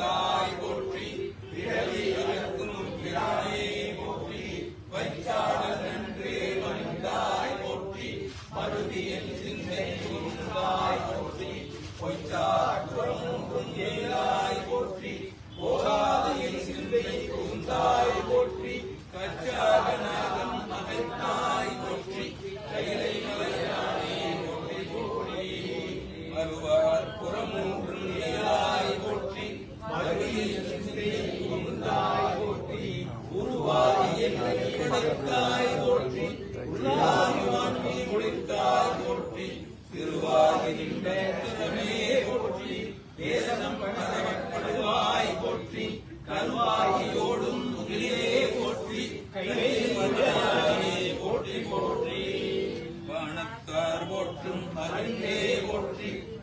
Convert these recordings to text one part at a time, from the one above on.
야.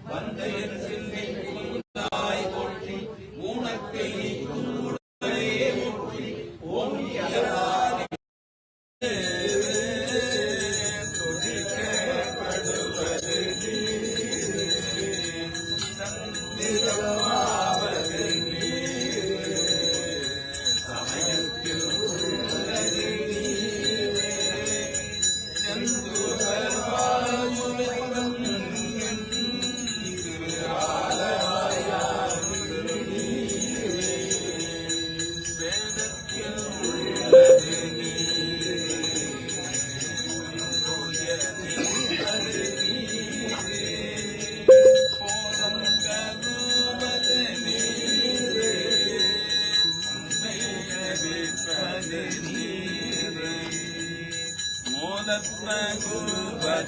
வந்தையன்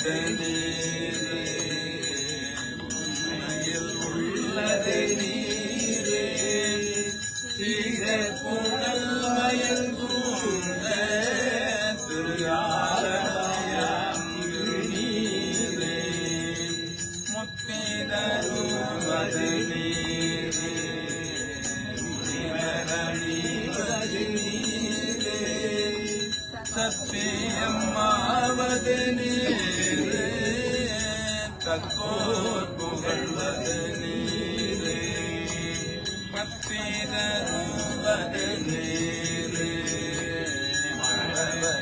sending தப்பியம்மாவது நீரே தக்கோர் புகழ்வது நீரே பப்பிதருவது நீரே மழவை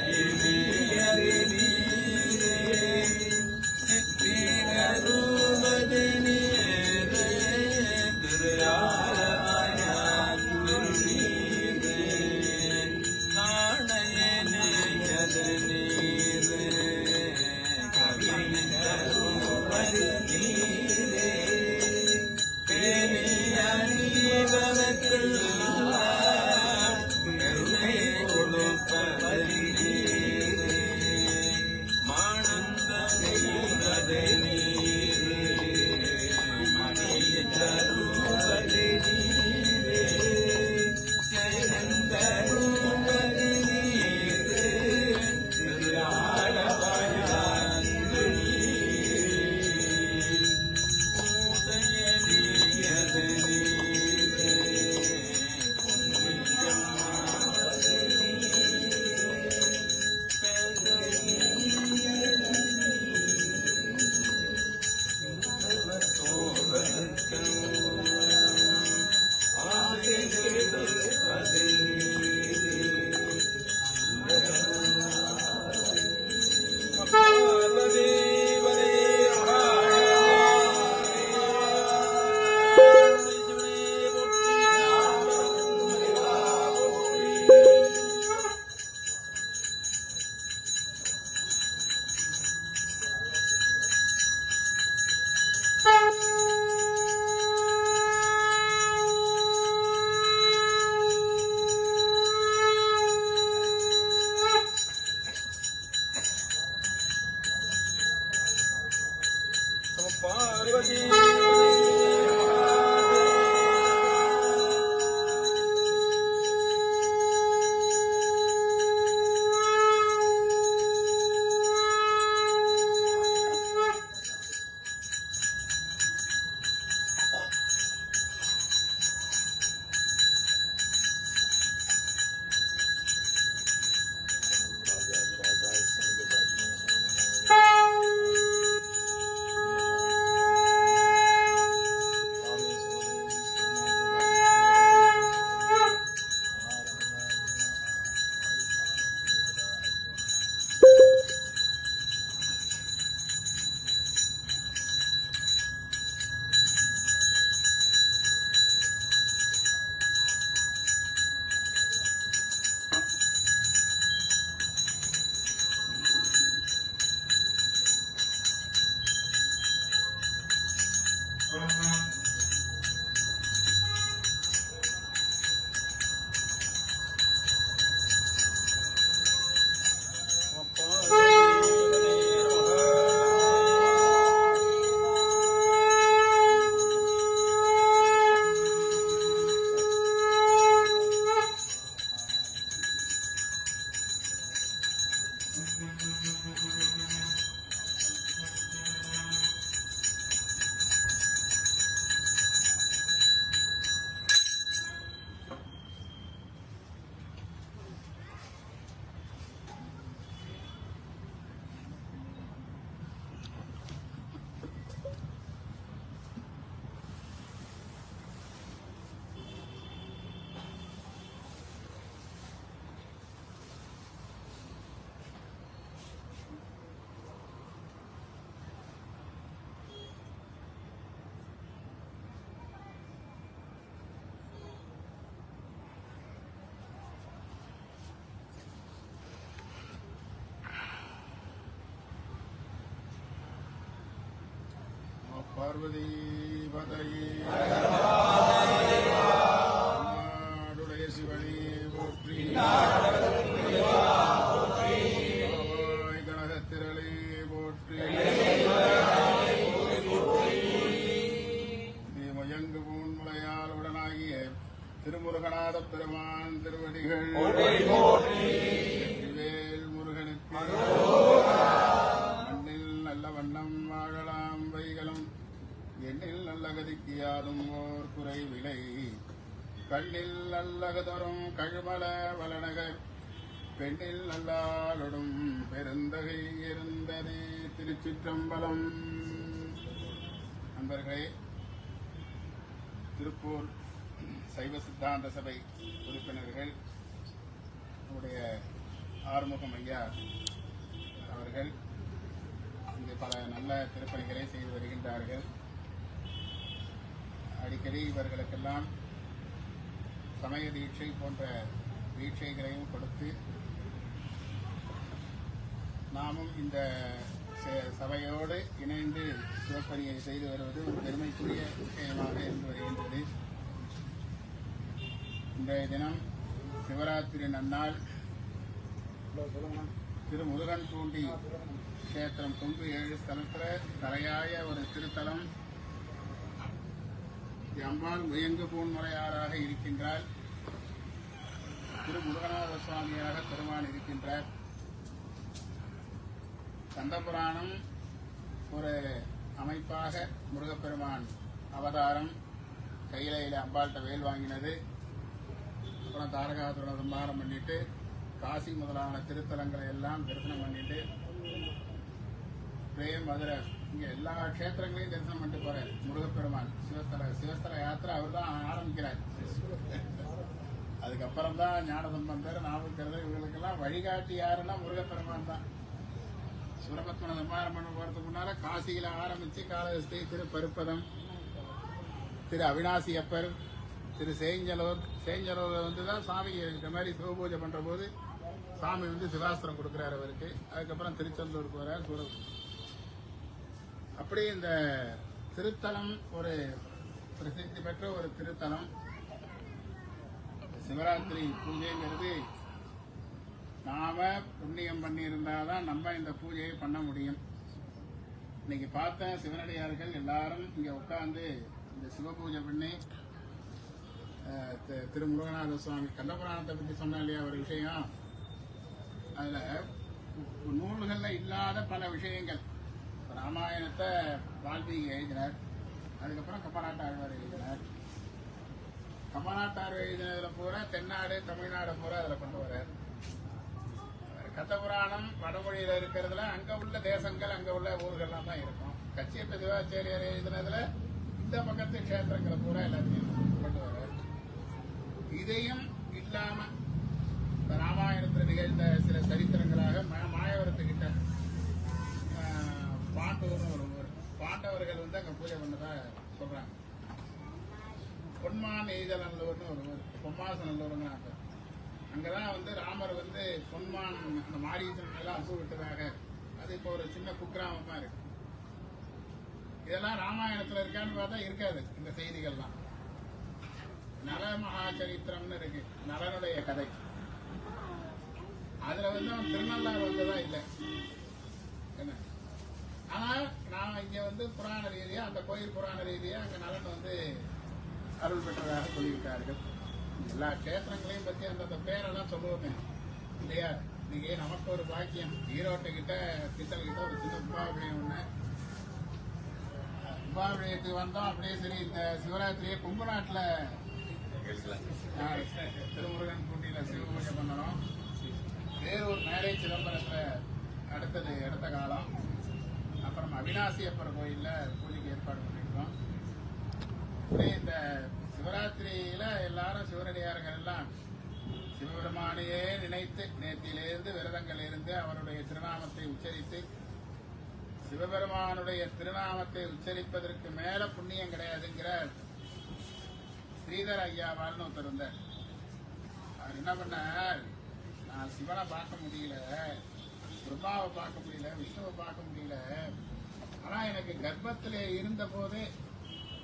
Thank you. பார்வதி பதையே குறை விலை. குறைவிலை கண்ணில் நல்லகதரும் கழுமல வளநகர் பெண்ணில் நல்லாளொடும் பெருந்தகை இருந்ததே திருச்சிற்றம்பலம். நண்பர்களே திருப்பூர் சைவ சித்தாந்த சபை உறுப்பினர்கள் நம்முடைய ஆறுமுகம் ஐயா அவர்கள் இங்கு பல நல்ல திருப்பணிகளை செய்து வருகின்றார்கள். அடிக்கடி இவர்களுக்கெல்லாம் சமய தீட்சை போன்ற தீட்சைகளையும் கொடுத்து நாமும் இந்த சபையோடு இணைந்து சிவப்பணியை செய்து வருவது ஒரு பெருமைக்குரிய விஷயமாக இருந்து வருகின்றது. இன்றைய தினம் சிவராத்திரி நன்னாள் திரு முருகன் தூண்டி கஷேத்திரம் தொங்கு ஏழு ஸ்தலத்தில் தலையாய ஒரு திருத்தலம் அம்பாள் முயங்கு பூன்முறையாராக இருக்கின்றார் திரு முருகநாத சுவாமியாக பெருமான் இருக்கின்றார். கந்தபுராணம் ஒரு அமைப்பாக முருகப்பெருமான் அவதாரம் கையிலையில் அம்பாள்கிட்ட வேல் வாங்கினது. அப்புறம் தாரகாசுரனை சம்ஹாரம் பண்ணிட்டு காசி முதலான திருத்தலங்களை எல்லாம் தரிசனம் பண்ணிட்டு பிரேம் மதுரை இங்கே எல்லா க்ஷேத்திரங்களையும் தரிசனம் பண்ணிட்டு போறாரு. முருகப்பெருமான். சிவஸ்தல சிவஸ்தல யாத்திரை அவர் தான் ஆரம்பிக்கிறார். அதுக்கப்புறம் தான் ஞானசம்பந்தர் நாமக்கரதர் இவங்களுக்கெல்லாம் வழிகாட்டி யாருன்னா முருகப்பெருமான் தான். சுரபத்மன சம்ஹாரம் பண்ண போறதுக்கு முன்னால காசியில் ஆரம்பித்து காலஹஸ்தி திரு பருப்பதம் திரு அவினாசி அப்பர் திரு சேஞ்சலூர் சேஞ்சலூரில் வந்து தான் சாமி இந்த மாதிரி சிவபூஜை பண்ணுற போது சாமி வந்து சிவாஸ்திரம் கொடுக்குறாரு அவருக்கு. அதுக்கப்புறம் திருச்செந்தூருக்கு போகிறார் சூர அப்படி இந்த திருத்தலம் ஒரு பிரசித்தி பெற்ற ஒரு திருத்தலம். சிவராத்திரி பூஜைங்கிறது நாம புண்ணியம் பண்ணியிருந்தாதான் நம்ம இந்த பூஜையை பண்ண முடியும். இன்னைக்கு பார்த்த சிவனடியார்கள் எல்லாரும் இங்க உட்கார்ந்து இந்த சிவ பூஜை பண்ணி திரு முருகநாத சுவாமி கந்தபுராணத்தை பற்றி சொன்ன இல்லையா ஒரு விஷயம்? அதுல நூல்களில் இல்லாத பல விஷயங்கள். ராமாயணத்தை வால்மீகி எழுதினார். அதுக்கப்புறம் கப்பநாட்டாழ்வார் எழுதினார். கப்பநாட்டார் எழுதினதுல பூரா தென்னாடு தமிழ்நாடு பூரா அதில் கொண்டு வர்றார். கத்தபுராணம் வடமொழியில் இருக்கிறதுல அங்கே உள்ள தேசங்கள் அங்கே உள்ள ஊர்கள்லாம் தான் இருக்கும். கச்சியப்ப சிவாச்சாரியார் எழுதினதுல இந்த பக்கத்து கஷேத்திரங்களை பூரா எல்லாத்தையும் கொண்டு வர்றார். இதையும் இல்லாம இந்த ராமாயணத்தில் நிகழ்ந்த சில சரித்திரங்களாக மாயவரத்துக்கிட்ட பாண்டவர்னு ஒரு ஊர். பாண்டவர்கள் வந்து அங்க பூஜை பண்ணதா சொல்றாங்க. பொன்மான் எய்தநல்லூர்னு ஒரு ஊர். பொம்மாசநல்லூர்னு அங்க அங்கதான் வந்து ராமர் வந்து பொன்மான் அந்த மாரீசன் எல்லாம் அம்பு விட்டதாக அது இப்போ ஒரு சின்ன குக்கிராமமா இருக்கு. இதெல்லாம் ராமாயணத்துல இருக்கான்னு பார்த்தா இருக்காது இந்த செய்திகள்லாம். நல மகாச்சரித்திரம்னு இருக்கு. நலனுடைய கதை. அதுல வந்து அவன் திருநள்ளாறு வந்ததா இல்லை? என்ன? ஆனா நான் இங்க வந்து புராண ரீதியா அந்த கோயில் புராண ரீதியா அங்க நலன் வந்து அருள் பெற்றதாக சொல்லிவிட்டார்கள் எல்லா கஷேத்திரங்களையும் பத்தி அந்தந்த பேரெல்லாம் சொல்லுவோமே. இல்லையா? இன்னைக்கு நமக்கு ஒரு பாக்கியம். ஈரோட்டு கிட்ட பித்தல் கிட்ட ஒரு சின்ன உபாபியம் ஒண்ணு. உபாபியத்துக்கு வந்தோம் அப்படியே சரி இந்த சிவராத்திரியை கும்பநாட்டுல திருமுருகன் பூண்டியில சிவ பூஜை பண்ணணும். ஒரு மேரேஜ் சிதம்பரத்துல அடுத்தது அடுத்த காலம். அவினாசி அப்பர் கோயில்ல பூஜைக்கு ஏற்பாடு பண்ணிருக்கோம் இந்த சிவராத்திரியில எல்லாரும் சிவனடியார்கள் எல்லாம் சிவபெருமானையே நினைத்து நேற்றிலிருந்து விரதங்கள் இருந்து அவருடைய திருநாமத்தை உச்சரித்து சிவபெருமானுடைய திருநாமத்தை உச்சரிப்பதற்கு மேல புண்ணியம் கிடையாதுங்கிற ஸ்ரீதர் ஐயாவால்னு ஒருத்தர் இருந்தார் அவர் என்ன பண்ணார்? நான் சிவனை பார்க்க முடியல பிரம்மாவை பார்க்க முடியல விஷ்ணுவை பார்க்க முடியல ஆனா எனக்கு கர்ப்பத்திலே இருந்த போதே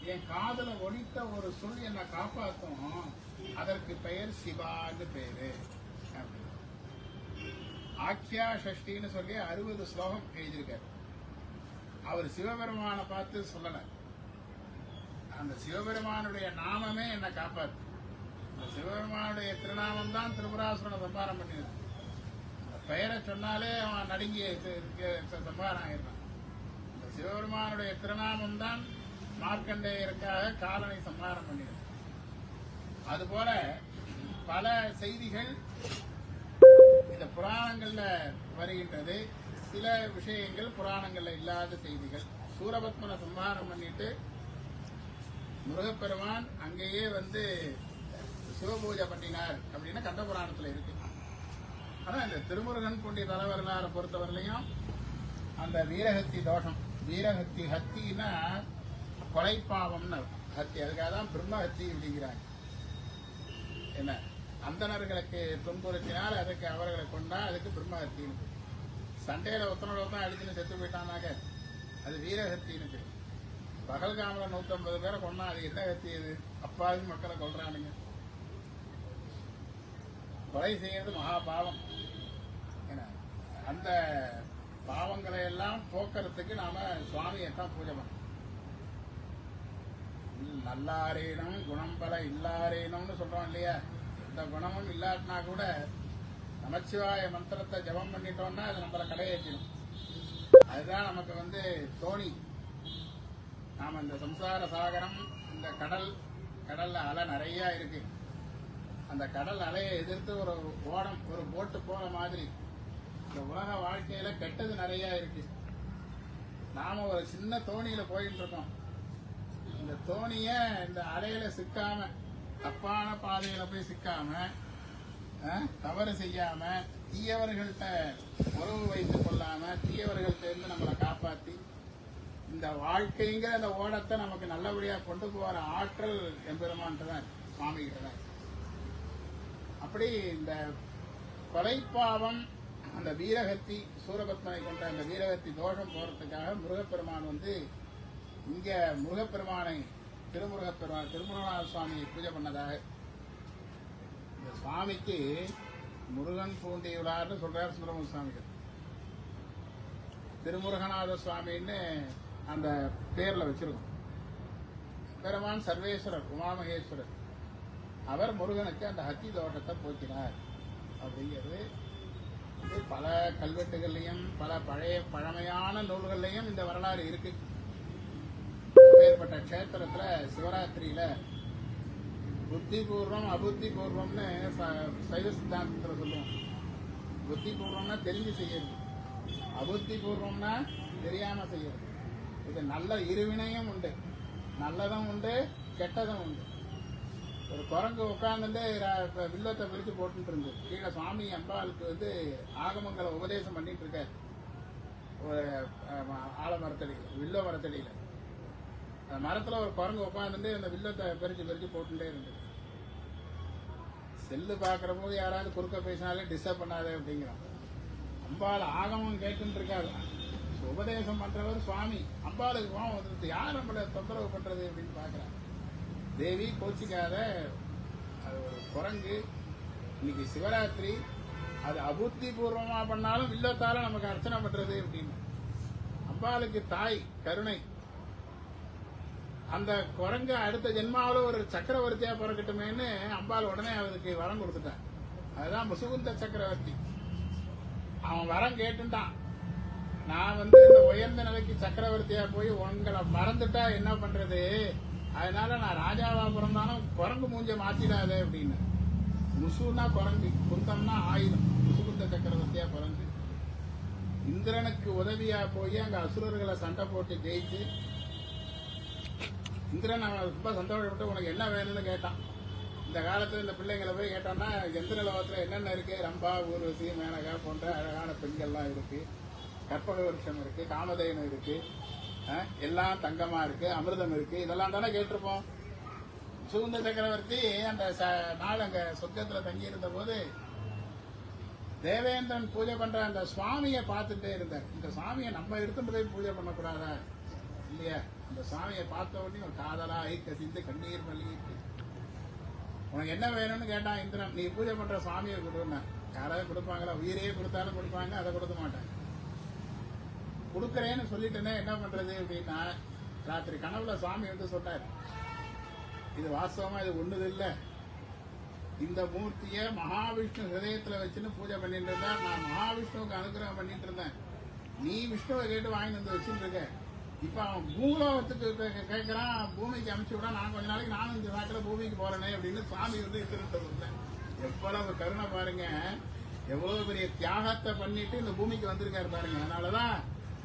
என் காதல ஒழித்த ஒரு சொல் என்னை காப்பாத்தும். அதற்கு பெயர் சிவான்னு பேரு. அப்படின்னு. ஆக்கியா ஷஷ்டின்னு சொல்லி அறுபது ஸ்லோகம் எழுதியிருக்காரு. அவர் சிவபெருமானை பார்த்து சொல்லல. அந்த சிவபெருமானுடைய நாமமே என்னை காப்பாத்து. அந்த சிவபெருமானுடைய திருநாமம் தான் திரிபுராசுரனை சம்பாரம் பண்ணியது அந்த பெயரை சொன்னாலே அவன் நடுங்கி சம்பாரம் ஆயிடுறான். சிவபெருமானுடைய திருநாமம் தான் மார்க்கண்டேயருக்காக காலனை சம்ஹாரம் பண்ணியது. அதுபோல பல செய்திகள் இந்த புராணங்கள்ல வருகின்றது. சில விஷயங்கள் புராணங்கள்ல இல்லாத செய்திகள். சூரபத்மனை சம்ஹாரம் பண்ணிட்டு முருகப்பெருமான் அங்கேயே வந்து சிவபூஜை பண்ணினார் அப்படின்னு கந்த புராணத்துல இருக்கு. ஆனா இந்த திருமுருகன் பூண்டி தலைவர்களார பொறுத்தவரையிலையும் அந்த வீரகத்தி தோஷம். வீரஹத்தி ஹத்தின்னா கொலைப்பாவம்னு ஹத்தி அதுக்காக தான் பிரம்மஹத்தி அப்படிங்கிறாங்க. என்ன? அந்தணர்களுக்கு துன்புறுத்தினால் அதுக்கு அவர்களை கொண்டா அதுக்கு பிரம்ம ஹத்தின்னு சண்டையில ஒத்தனோட தான் அடிச்சுன்னு செத்து போயிட்டானாக்க அது வீரஹத்தின்னு பேர். பகல்காமல நூத்தம்பது பேரை கொண்டா அது என்ன ஹத்தி அது? அப்பாவி மக்களை கொள்றானுங்க கொலை செய்யறது மகா பாவம் என்ன? அந்த பாவங்களை எல்லாம் போக்குறதுக்கு நாம சுவாமியை தான் பூஜை பண்ணணும். நல்லாரேனும் குணம் பல இல்லாரேனும்னு சொல்றோம் இல்லையா? எந்த குணமும் இல்லாட்டினா கூட நமச்சிவாய மந்திரத்தை ஜபம் பண்ணிட்டோம்னா அது நம்மளை கடையேற்றிடும் அதுதான் நமக்கு வந்து தோணி. நாம இந்த சம்சார சாகரம் இந்த கடல் கடல்ல அலை நிறைய இருக்கு. அந்த கடல் அலையை எதிர்த்து ஒரு ஓடம் ஒரு போட்டு போற மாதிரி. இந்த உலக வாழ்க்கையில கெட்டது நிறைய இருக்கு. நாம ஒரு சின்ன தோணியில போயிட்டு இருக்கோம். இந்த தோணிய இந்த அலையில சிக்காம தப்பான பாதையில போய் சிக்காம தவறு செய்யாம தீயவர்கள்ட்ட உறவு வைத்துக் கொள்ளாம தீயவர்கள்ட்ட இருந்து நம்மளை காப்பாத்தி இந்த வாழ்க்கைங்கிற அந்த ஓடத்தை நமக்கு நல்லபடியா கொண்டு போற ஆற்றல் எம்பெருமான்ட்டு தான் சுவாமி கிட்ட தான் அப்படி இந்த கொலைப்பாவம் அந்த வீரகத்தி சூரபத்மனை கொண்ட அந்த வீரகத்தி தோஷம் போறதுக்காக முருகப்பெருமான் வந்து இங்க முருகப்பெருமானை திருமுருகப்பெருமான் திருமுருகநாத சுவாமியை பூஜை பண்ணதாக. இந்த சுவாமிக்கு முருகன் பூண்டியுள்ளார்னு சொல்றார் சுப்பிரமணிய சுவாமிகள். திருமுருகநாத சுவாமின்னு அந்த பேர்ல வச்சிருக்கோம். பெருமான் சர்வேஸ்வரர் உமாமகேஸ்வரர். அவர் முருகனுக்கு அந்த ஹத்தி தோட்டத்தை போக்கினார். அப்படிங்கிறது பல கல்வெட்டுகள்லையும் பல பழைய பழமையான நூல்கள்லையும் இந்த வரலாறு இருக்கு. மேற்பட்ட க்ஷேத்திரத்துல சிவராத்திரியில புத்தி பூர்வம் அபுத்தி பூர்வம்னு ச- சைவ சித்தாந்தத்தில் சொல்லுவோம். புத்தி பூர்வம்னா தெரிஞ்சு செய்யறது. அபுத்தி பூர்வம்னா தெரியாம செய்யறது. இது நல்ல இருவினையும் உண்டு. நல்லதும் உண்டு கெட்டதும் உண்டு. ஒரு குரங்கு உட்காந்துட்டு வில்லத்தை பிரித்து போட்டுட்டு இருந்து கீழே சுவாமி அம்பாளுக்கு வந்து ஆகமங்களை உபதேசம் பண்ணிட்டு இருக்காரு. ஒரு ஆலமரத்தடியில் வில்ல மரத்தடியில். அந்த மரத்தில் ஒரு குரங்கு உட்காந்துட்டு அந்த வில்லத்தை பிரித்து பிரித்து போட்டுட்டே இருந்தது. செல்லு பார்க்குற போது யாராவது குறுக்க பேசினாலே டிஸ்டர்ப் பண்ணாதே அப்படிங்கிறோம் அம்பாள் ஆகமம் கேட்டுட்டு இருக்காரு உபதேசம் பண்ணுறவர் சுவாமி. அம்பாளுக்கு கோவம் வந்துருது யார் நம்மளை தொந்தரவு பண்ணுறது அப்படின்னு பார்க்குறாங்க தேவி கோச்சிக்காத அது ஒரு குரங்கு. இன்னைக்கு சிவராத்திரி அது அபுத்தி பூர்வமா பண்ணாலும் வில்லத்தால நமக்கு அர்ச்சனை பண்றது அப்படின்னு. அம்பாளுக்கு தாய் கருணை. அந்த குரங்கு அடுத்த ஜென்மாவில் ஒரு சக்கரவர்த்தியா பிறக்கட்டுமேன்னு அம்பாள் உடனே அவருக்கு வரம் கொடுத்துட்டான் அதுதான் முசுகுந்த சக்கரவர்த்தி. அவன் வரம் கேட்டுட்டான். நான் வந்து இந்த உயர்ந்த நிலைக்கு சக்கரவர்த்தியா போய் உங்களை மறந்துட்டா என்ன பண்றது? அதனால நான் ராஜாவா பிறந்தாலும் குரங்கு மூஞ்ச மாத்திடாதே அப்படின்னு. முசுனா குரங்கு குந்தம்னா ஆயுதம். முசுகுந்த சக்கரவர்த்தியா பிறந்து இந்திரனுக்கு உதவியா போய் அங்க அசுரர்களை சண்டை போட்டு ஜெயிச்சு இந்திரன் அவன் ரொம்ப சந்தோஷப்பட்டு உனக்கு என்ன வேணும்னு கேட்டான். இந்த காலத்துல இந்த பிள்ளைங்களை போய் கேட்டான்னா எந்திர லோகத்துல என்னென்ன இருக்கு? ரம்பா ஊர்வசி மேனகா போன்ற அழகான பெண்கள்லாம் இருக்கு. கற்பக விருட்சம் இருக்கு காமதேனம் இருக்கு. எல்லாம் தங்கமா இருக்கு அமிர்தம் இருக்கு இதெல்லாம் தானே கேட்டிருப்போம். சுகுந்த சக்கரவர்த்தி அந்த ச- நாள் அங்க சொர்க்கத்துல தங்கி இருந்த போது தேவேந்திரன் பூஜை பண்ற அந்த சுவாமியை பார்த்துட்டே இருந்தார். இந்த சாமியை நம்ம எடுத்துட்டு போய் பூஜை பண்ணக்கூடாதா? இல்லையா? அந்த சாமியை பார்த்த உடனே ஒரு காதலாய் கசிந்து கண்ணீர் மல்லிட்டு உனக்கு என்ன வேணும்னு கேட்டான் இந்திரன் நீ பூஜை பண்ற சாமியை கொடுன்னா யாராவது கொடுப்பாங்களா? உயிரையே கொடுத்தாலும் கொடுப்பாங்க அதை கொடுக்க மாட்டேன் கொடுக்கறேன்னு சொல்லிட்டேனே என்ன பண்றது அப்படின்னா ராத்திரி கனவுல சுவாமி வந்து சொன்னார் இது வாஸ்தவமா இது ஒண்ணுது இல்ல இந்த மூர்த்திய மகாவிஷ்ணு ஹிரதயத்துல வச்சுன்னு பூஜை பண்ணிட்டு இருந்தா நான் மகாவிஷ்ணுவுக்கு அனுகிரகம் பண்ணிட்டு இருந்தேன் நீ விஷ்ணுவை கேட்டு வாங்கி வந்து வச்சுட்டு இருக்க இப்ப அவன் பூலோகத்துக்கு கே- பூமிக்கு அமைச்சு விட நான் கொஞ்ச நாளைக்கு நானும் இந்த நாட்டில் பூமிக்கு போறேனே அப்படின்னு சுவாமி வந்து திருட்டு வந்தேன் எவ்வளவு கருணை பாருங்க எவ்வளவு பெரிய தியாகத்தை பண்ணிட்டு இந்த பூமிக்கு வந்திருக்காரு பாருங்க. அதனாலதான்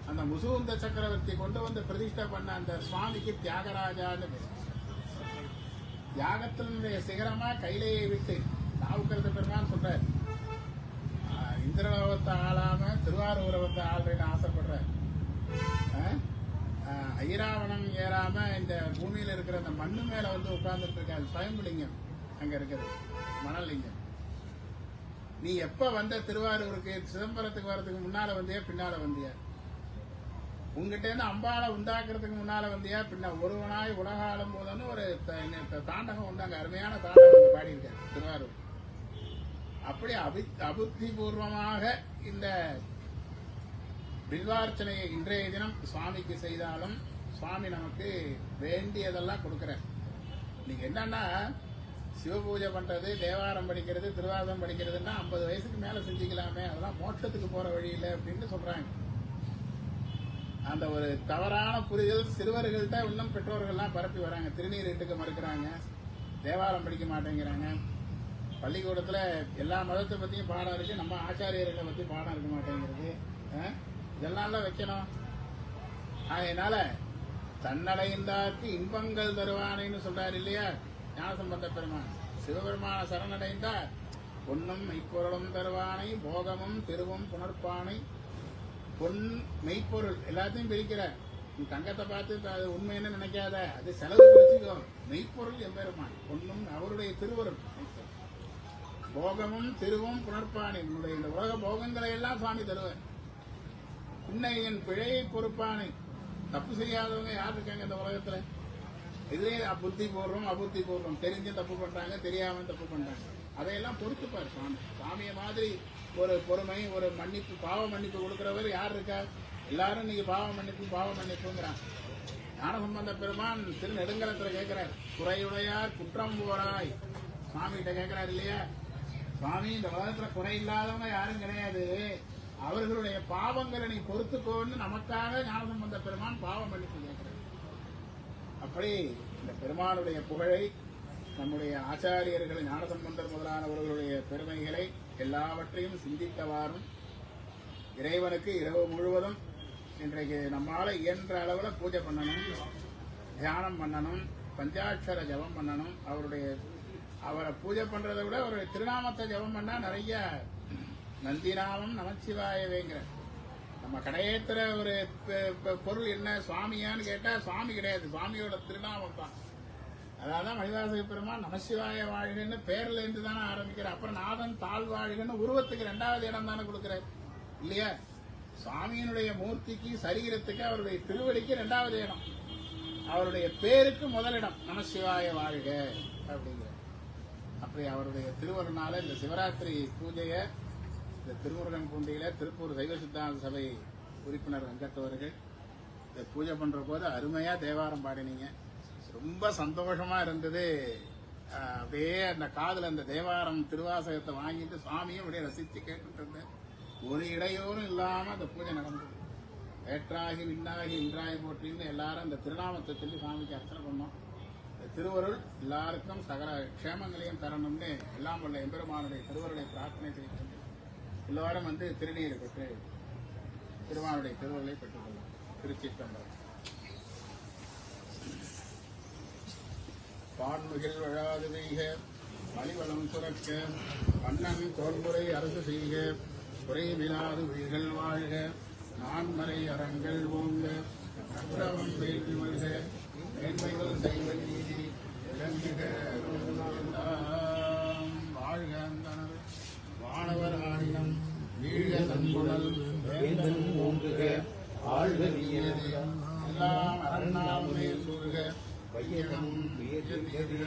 அந்த முசுகுந்த சக்கரவர்த்தி கொண்டு வந்து பிரதிஷ்டை பண்ண அந்த சுவாமிக்கு தியாகராஜான்னு தியாகத்தினுடைய சிகரமா கையிலேயே விட்டு நாவுக்கிறது பெருமான் சொல்றார். இந்திரலோகத்தை ஆளாம திருவாரூரவத்தை ஆள்றேன்னு ஆசைப்படுற ஐராவணம் ஏறாம இந்த பூமியில இருக்கிற அந்த மண்ணு மேல வந்து உட்கார்ந்துட்டு இருக்க அது சுயம்புலிங்கம் அங்க இருக்கிறது மணலிங்கம் நீ எப்ப வந்த திருவாரூருக்கு சிதம்பரத்துக்கு வர்றதுக்கு முன்னால வந்தியா பின்னால வந்தியா? உங்ககிட்ட இருந்து அம்பாளை உண்டாக்குறதுக்கு முன்னால வந்தியா? பின்ன ஒருவனாய் உலகாலும் போதுன்னு ஒரு தாண்டகம் உண்டாங்க அருமையான தாண்டகம் பாடியிருக்காரு திருவாரூர். அப்படி அபி அபுத்தி பூர்வமாக இந்த பில்வார்ச்சனையை இன்றைய தினம் சுவாமிக்கு செய்தாலும் சுவாமி நமக்கு வேண்டியதெல்லாம் கொடுக்குறார். நீங்க என்னன்னா சிவபூஜை பண்றது தேவாரம் படிக்கிறது திருவாதம் படிக்கிறதுன்னா ஐம்பது வயசுக்கு மேல செஞ்சுக்கலாமே. அதெல்லாம் மோட்சத்துக்கு போற வழி இல்லை அப்படின்னு சொல்றாங்க. அந்த ஒரு தவறான புரிதல் சிறுவர்கள்ட்ட இன்னும் பெற்றோர்கள்லாம் பரப்பி வராங்க. திருநீர் இட்டுக்க மறுக்கிறாங்க. தேவாரம் படிக்க மாட்டேங்கிறாங்க. பள்ளிக்கூடத்தில் எல்லா மதத்தை பற்றியும் பாடம் இருக்கு. நம்ம ஆச்சாரியர்களை பற்றி பாடம் இருக்க மாட்டேங்கிறது. அஹ்? இதெல்லாம் வைக்கணும். அதனால தன்னடைந்தார்க்கு இன்பங்கள் தருவானேன்னு சொல்றாரு இல்லையா? ஞானசம்பந்த பெருமான். சிவபெருமான சரணடைந்தார். பொன்னும் இப்பொருளும் தருவானை போகமும் திருவும் புணர்ப்பானை பொன் மெய்ப்பொருள் எல்லாத்தையும் பிரிக்கிறார் நீ தங்கத்தை பார்த்து அது உண்மைன்னு நினைக்காத. அது செலவு வச்சுக்கோ. மெய்ப்பொருள் எம்பெருமான். பொண்ணும் அவருடைய திருவருள். போகமும் திருவும் புணர்ப்பானே உன்னுடைய இந்த உலக போகங்களை எல்லாம் சுவாமி தருவார். என் பிழையை பொறுப்பானே தப்பு செய்யாதவங்க யார் இருக்காங்க இந்த உலகத்துல? இதுலயே புத்தி போடுறோம் அபுத்தி போடுறோம். தெரிஞ்சு தப்பு பண்றாங்க தெரியாம தப்பு பண்றாங்க. அதையெல்லாம் பொறுத்துப்பார் சுவாமி. சுவாமிய மாதிரி ஒரு பொறுமை ஒரு மன்னிப்பு பாவ மன்னிப்பு கொடுக்குறவர் யார் இருக்கா? எல்லாரும் இன்னைக்கு பாவ மன்னிப்பு பாவ மன்னிப்புங்கிறான் ஞானசம்பந்த பெருமான் திரு நெடுங்கலத்துல கேட்கிறார் குறையுடையார் குற்றம் போராய். சுவாமி கிட்ட கேட்கிறார் இல்லையா? சுவாமி இந்த உலகத்துல குறை இல்லாதவங்க யாரும் கிடையாது. அவர்களுடைய பாவங்களை நீ பொறுத்துக்கோன்னு நமக்காக ஞானசம்பந்த பெருமான் பாவ மன்னிப்பு கேட்கிறார் அப்படி இந்த பெருமானுடைய புகழை நம்முடைய ஆச்சாரியர்கள் ஞானசம்பந்தர் முதலானவர்களுடைய பெருமைகளை எல்லாவற்றையும் சிந்தித்தவாறும் இறைவனுக்கு இரவு முழுவதும் இன்றைக்கு நம்மளால இயன்ற அளவில் பூஜை பண்ணணும் தியானம் பண்ணணும் பஞ்சாட்சர ஜபம் பண்ணணும். அவருடைய அவரை பூஜை பண்றதை விட அவருடைய திருநாமத்தை ஜபம் பண்ணா நிறைய நந்திநாமம் நமச்சிவாயவேங்கிற. நம்ம கடையேத்துற ஒரு பொருள் என்ன? சுவாமியான்னு கேட்டா சுவாமி கிடையாது. சுவாமியோட திருநாமம் தான் அதாவது மணிவாசக பெருமான் நமசிவாய வாழ்கன்னு பேர்ல இருந்து தானே ஆரம்பிக்கிறார். அப்புறம் நாதன் தாழ் வாழ்கன்னு உருவத்துக்கு ரெண்டாவது இடம் தானே கொடுக்கிறார். இல்லையா? சுவாமியினுடைய மூர்த்திக்கு சரீரத்துக்கு அவருடைய திருவடிக்கு ரெண்டாவது இடம். அவருடைய பேருக்கு முதலிடம் நமசிவாய வாழ்க அப்படிங்கிற அப்படி அவருடைய திருவருணால இந்த சிவராத்திரி பூஜையை இந்த திருமுருகன் பூண்டியில திருப்பூர் சைவ சித்தாந்த சபை உறுப்பினர் வெங்கட் அவர்கள் இந்த பூஜை பண்ற போது அருமையா தேவாரம் பாடினீங்க. ரொம்ப சந்தோஷமா இருந்தது. அப்படியே அந்த காதில் அந்த தேவாரம் திருவாசகத்தை வாங்கிட்டு சுவாமியும் அப்படியே ரசித்து கேட்டுட்டு இருந்தேன். ஒரு இடையூறும் இல்லாம அந்த பூஜை நடந்தது. ஏற்றாகி விண்ணாகி இன்றாகி போற்றின்னு எல்லாரும் அந்த திருநாமத்தை சொல்லி சுவாமிக்கு அர்ச்சனை பண்ணோம். திருவருள் எல்லாருக்கும் சகல க்ஷேமங்களையும் தரணும்னு எல்லாம் உள்ள எம்பெருமானுடைய திருவருளை பிரார்த்தனை செய்து எல்லாரும் வந்து திருநீர் பெற்று திருமானுடைய திருவருளை பெற்றுக்கொள்ளும் திருச்சிற்றம்பலம். பான்முகில் வழாது வெய்க மணிவளம் சுரக்க மன்னன் தோல்முறை அரசு செய்க. குறைவிலாது உயிர்கள் வாழ்க. நான்மறை அறங்கள் ஓங்க. அக்கிரமம் வேள்வி வருக மேன்மைகள் செய்வ நீதி விளங்குக. எல்லாம் வாழ்க அந்தனர் வானவர் ஆடினம் வேந்தன் ஓங்குக. ஆழ்வரியது எல்லாம் அருணாமலே. வையகம் உயர்கிறது